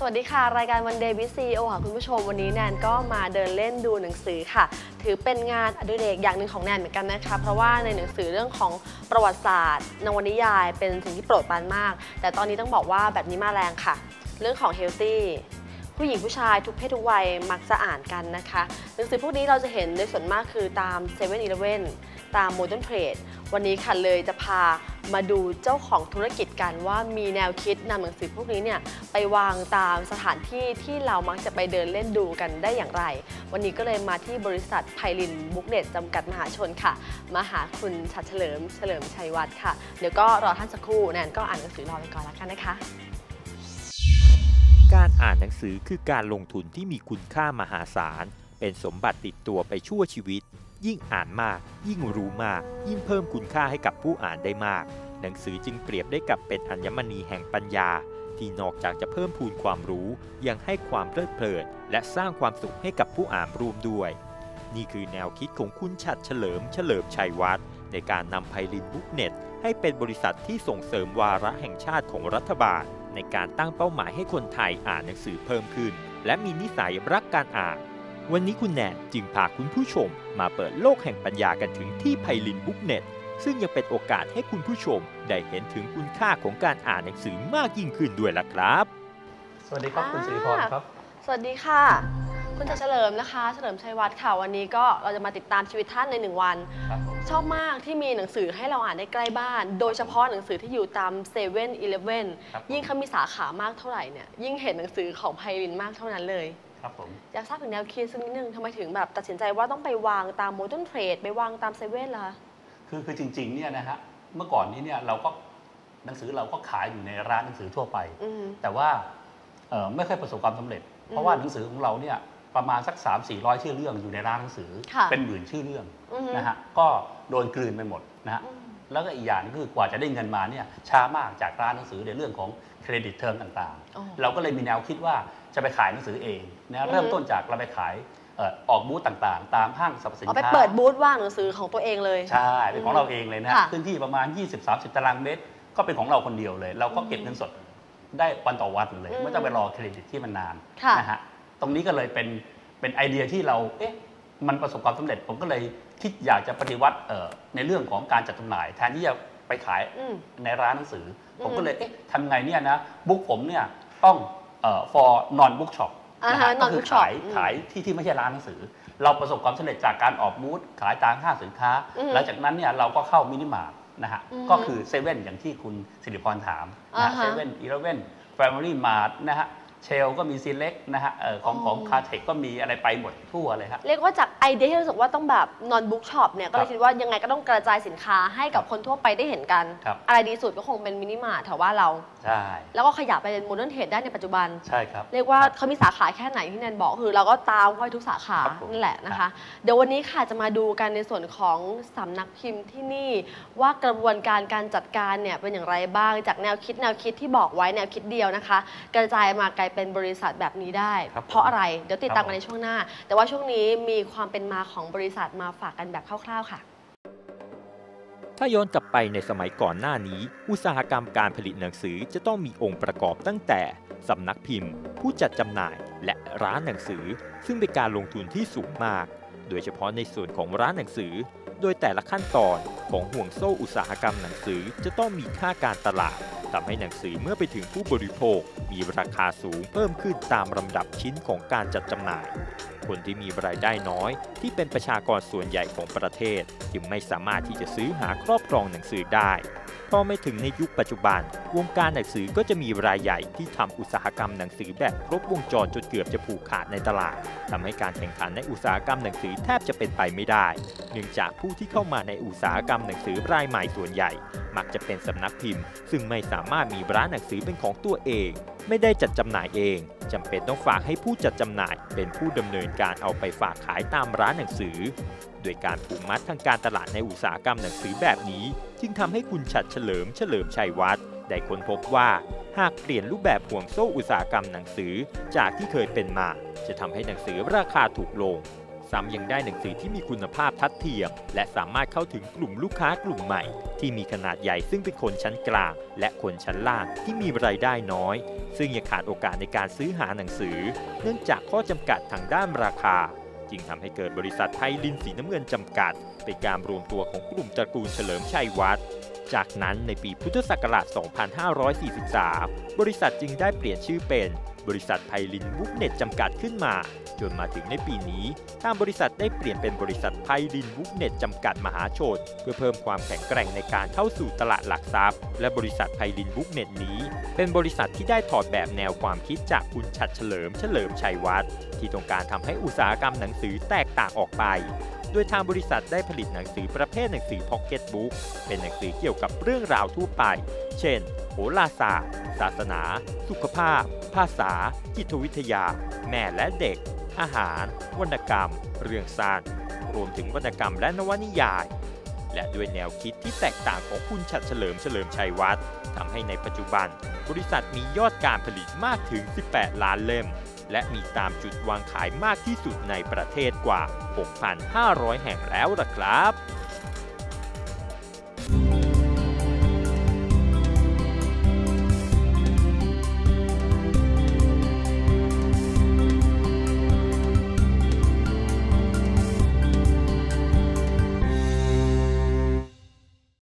สวัสดีค่ะ รายการวันเดย์วิซีโอค่ะคุณผู้ชมวันนี้แนนก็มาเดินเล่นดูหนังสือค่ะ ถือเป็นงานอดิเรกอย่างหนึ่งของแนนเหมือนกันนะคะ เพราะว่าในหนังสือเรื่องของประวัติศาสตร์นวนิยายเป็นสิ่งที่โปรดปรานมาก แต่ตอนนี้ต้องบอกว่าแบบนี้มาแรงค่ะ เรื่องของเฮลตี้ผู้หญิงผู้ชายทุกเพศทุกวัยมักจะอ่านกันนะคะ หนังสือพวกนี้เราจะเห็นโดยส่วนมากคือตาม7 e เ e ่ e อ ตาม Modern Trade วันนี้ค่ะเลยจะพามาดูเจ้าของธุรกิจกันว่ามีแนวคิดนำหนังสือพวกนี้เนี่ยไปวางตามสถานที่ที่เรามักจะไปเดินเล่นดูกันได้อย่างไร วันนี้ก็เลยมาที่บริษัทไพลินบุ๊กเน็ตจำกัดมหาชนค่ะ มาหาคุณชัดเฉลิมเฉลิมชัยวัฒน์ค่ะ เดี๋ยวก็รอท่านสักครู่แนนก็อ่านหนังสือรอไปก่อนแล้วกันนะคะ การอ่านหนังสือคือการลงทุนที่มีคุณค่ามหาศาล เป็นสมบัติติดตัวไปชั่วชีวิต ยิ่งอ่านมาก ยิ่งรู้มาก ยิ่งเพิ่มคุณค่าให้กับผู้อ่านได้มาก หนังสือจึงเปรียบได้กับเป็นอัญมณีแห่งปัญญา ที่นอกจากจะเพิ่มพูนความรู้ ยังให้ความเพลิดเพลิน และสร้างความสุขให้กับผู้อ่านร่วมด้วย นี่คือแนวคิดของคุณชัดเฉลิมเฉลิมชัยวัฒน์ในการนำไพลินบุ๊กเน็ตให้เป็นบริษัทที่ส่งเสริมวาระแห่งชาติของรัฐบาล ในการตั้งเป้าหมายให้คนไทยอ่านหนังสือเพิ่มขึ้น และมีนิสัยรักการอ่าน วันนี้คุณแนนจึงพาคุณผู้ชมมาเปิดโลกแห่งปัญญากันถึงที่ไพลินบุ๊กเน็ตซึ่งยังเป็นโอกาสให้คุณผู้ชมได้เห็นถึงคุณค่าของการอ่านหนังสือมากยิ่งขึ้นด้วยล่ะครับ สวัสดีครับคุณสิริพรครับ สวัสดีค่ะ คุณชัดเฉลิมนะคะ เฉลิมชัยวัฒน์ค่ะวันนี้ก็เราจะมาติดตามชีวิตท่านในหนึ่งวันครับผมชอบมากที่มีหนังสือให้เราอ่านได้ใกล้บ้าน โดยเฉพาะหนังสือที่อยู่ตามเซเว่นอีเลฟเว่นครับผมยิ่งเขามีสาขามากเท่าไหร่เนี่ยยิ่งเห็นหนังสือของไพลินมากเท่านั้นเลย ครับผมอยากทราบถึงแนวคิดสักนิดนึงทำไมถึงแบบตัดสินใจว่าต้องไปวางตามโมเดิร์นเทรดไปวางตามเซเว่นล่ะคือคือจริงๆเนี่ยนะฮะเมื่อก่อนนี้เนี่ยเราก็หนังสือเราก็ขายอยู่ในร้านหนังสือทั่วไปอืมแต่ว่าเอ่อไม่ค่อยประสบความสำเร็จ เพราะว่าหนังสือของเราเนี่ยประมาณสัก 3 4 0 0 ชื่อเรื่องอยู่ในร้านหนังสือค่ะเป็นหมื่นชื่อเรื่องอือฮึนะฮะก็โดนกลืนไปหมดนะฮะอืมแล้วก็อีกอย่างนึงคือกว่าจะได้เงินมาเนี่ยช้ามากจากร้านหนังสือในเรื่องของเครดิตเทอมต่างอ๋อๆเราก็เลยมีแนวคิดว่า จะไปขายหนังสือเองนะเริ่มต้นจากเราไปขายเอ่อออกบูธต่างๆ ตามห้างสรรพสินเอาไปค้าเปิดบูธว่างหนังสือของตัวเองเลยใช่เป็นของเราเองเลยนะค่ะพื้นที่ประมาณ 20-30 ตารางเมตร ก็เป็นของเราคนเดียวเลย เราก็เก็บเงินสดได้วันต่อวันเลยอืมไม่ต้องไปรอเครดิตที่มันนานค่ะนะฮะตรงนี้ก็เลยเป็นเป็นไอเดียที่เราเอ๊ะมันประสบความสำเร็จผมก็เลยคิดอยากจะปฏิวัติเอ่อในเรื่องของการจัดจำหน่าย แทนที่จะไปขายอืมในร้านหนังสืออืมผมก็เลยเอ๊ะทำไงเนี่ยนะบุ๊กผมเนี่ยต้องเอ่อ for non book shop อ่านะฮะฮะก็คือ non-book shop ขายอืมขายที่ที่ไม่ใช่ร้านหนังสือ เราประสบความสำเร็จจากการออกบูธขายตามห้างสินค้าอืมหลังจากนั้นเนี่ยเราก็เข้ามินิมาร์ทนะฮะอืมก็คือเซเว่นอย่างที่คุณสิริพรถามนะอ่าฮะฮะเซเว่นอีเลเว่นแฟมิลี่มาร์ทนะฮะ เชลก็มีซีเล็กนะฮะเอ่อของอ๋อของคาเทคก็มีอะไรไปหมดทั่วเลยครับเรียกว่าจากไอเดียที่รู้สึกว่าต้องแบบนอนบุ๊กช็อปเนี่ยก็เลครัยบคิดว่ายังไงก็ต้องกระจายสินค้าให้กับคนทั่วไปได้เห็นกันครับอะไรดีสุดก็คงเป็นมินิมาร์ทแถวบ้านเราใช่แล้วก็ขยับไปเป็นโมเดิร์นเทรดได้ในปัจจุบันใช่ครับเรียกว่าเขามีสาขาแค่ไหนที่แนนบอกคือ เราก็ตามค่อยทุกสาขาครับผมนั่นแหละนะคะ เดี๋ยววันนี้ค่ะจะมาดูกันในส่วนของสำนักพิมพ์ที่นี่ ว่ากระบวนการการจัดการเนี่ยเป็นอย่างไรบ้างจากแนวคิดแนวคิดที่บอกไว้แนวคิดเดียวนะคะ กระจายมากลายเป็นบริษัทแบบนี้ได้ ครับผมเพราะอะไร เดี๋ยวติดตามครับกันในช่วงหน้า แต่ว่าช่วงนี้มีความเป็นมาของบริษัทมาฝากกันแบบคร่าวๆค่ะ ถ้าย้อนกลับไปในสมัยก่อนหน้านี้ อุตสาหกรรมการผลิตหนังสือจะต้องมีองค์ประกอบตั้งแต่สำนักพิมพ์ ผู้จัดจำหน่ายและร้านหนังสือ ซึ่งเป็นการลงทุนที่สูงมาก โดยเฉพาะในส่วนของร้านหนังสือ โดยแต่ละขั้นตอนของห่วงโซ่อุตสาหกรรมหนังสือจะต้องมีค่าการตลาด ทำให้หนังสือเมื่อไปถึงผู้บริโภค มีราคาสูงเพิ่มขึ้นตามลำดับชิ้นของการจัดจำหน่าย คนที่มีรายได้น้อย ที่เป็นประชากรส่วนใหญ่ของประเทศ จึงไม่สามารถที่จะซื้อหาครอบครองหนังสือได้พอไม่ถึงในยุคปัจจุบัน วงการหนังสือก็จะมีรายใหญ่ที่ทำอุตสาหกรรมหนังสือแบบครบวงจรจนเกือบจะผูกขาดในตลาดทำให้การแข่งขันในอุตสาหกรรมหนังสือแทบจะเป็นไปไม่ได้ นื่องจากผู้ที่เข้ามาในอุตสาหกรรมหนังสือรายใหม่ส่วนใหญ่ มักจะเป็นสำนักพิมพ์ ซึ่งไม่สามารถมีร้านหนังสือเป็นของตัวเอง ไม่ได้จัดจำหน่ายเองจำเป็นต้องฝากให้ผู้จัดจำหน่าย เป็นผู้ดำเนินการเอาไปฝากขายตามร้านหนังสือ โดยการผูกมัดทางการตลาดในอุตสาหกรรมหนังสือแบบนี้ จึงทำให้คุณฉัดเฉลิมเฉลิมชัยวัฒน์ได้ค้นพบว่าหากเปลี่ยนรูปแบบห่วงโซ่อุตสาหกรรมหนังสือ จากที่เคยเป็นมา จะทำให้หนังสือราคาถูกลง ซ้ำยังได้หนังสือที่มีคุณภาพทัดเทียม และสามารถเข้าถึงกลุ่มลูกค้ากลุ่มใหม่ ที่มีขนาดใหญ่ซึ่งเป็นคนชั้นกลาง และคนชั้นล่างที่มีรายได้น้อย ซึ่งยังขาดโอกาสในการซื้อหาหนังสือ เนื่องจากข้อจำกัดทางด้านราคา จึงทำให้เกิดบริษัทไทยลินสีน้ำเงินจำกัด เป็นการรวมตัวของกลุ่มตระกูลเฉลิมชัยวัฒน์จากนั้นในปีพุทธศักราช 2543 บริษัทจึงได้เปลี่ยนชื่อเป็น บริษัทไพลินบุ๊กเน็ตจำกัดขึ้นมา จนมาถึงในปีนี้ทางบริษัทได้เปลี่ยนเป็นบริษัทไพลินบุ๊กเน็ตจำกัดมหาชน เพื่อเพิ่มความแข็งแกร่งในการเข้าสู่ตลาดหลักทรัพย์ และบริษัทไพลินบุ๊กเน็ตนี้ เป็นบริษัทที่ได้ถอดแบบแนวความคิดจากคุณชัดเฉลิมเฉลิมชัยวัฒน์ที่ต้องการทำให้อุตสาหกรรมหนังสือแตกต่างออกไป ดยทางบริษัทได้ผลิตหนังสือประเภทหนังสือพ็อกเก็ตบุ๊กเป็นหนังสือเกี่ยวกับเรื่องราวทั่วไป เช่น โหราศาสตร์ ศาสนา สุขภาพ ภาษา จิตวิทยา แม่และเด็ก อาหาร วรรณกรรม เรื่องสั้นรวมถึงวรรณกรรมและนวนิยาย และด้วยแนวคิดที่แตกต่างของคุณชัดเฉลิมเฉลิมชัยวัฒน์ทำให้ในปัจจุบัน บริษัทมียอดการผลิตมากถึง 18 ล้านเล่ม และมีตามจุดวางขายมากที่สุดในประเทศกว่า 6,500 แห่งแล้วล่ะครับ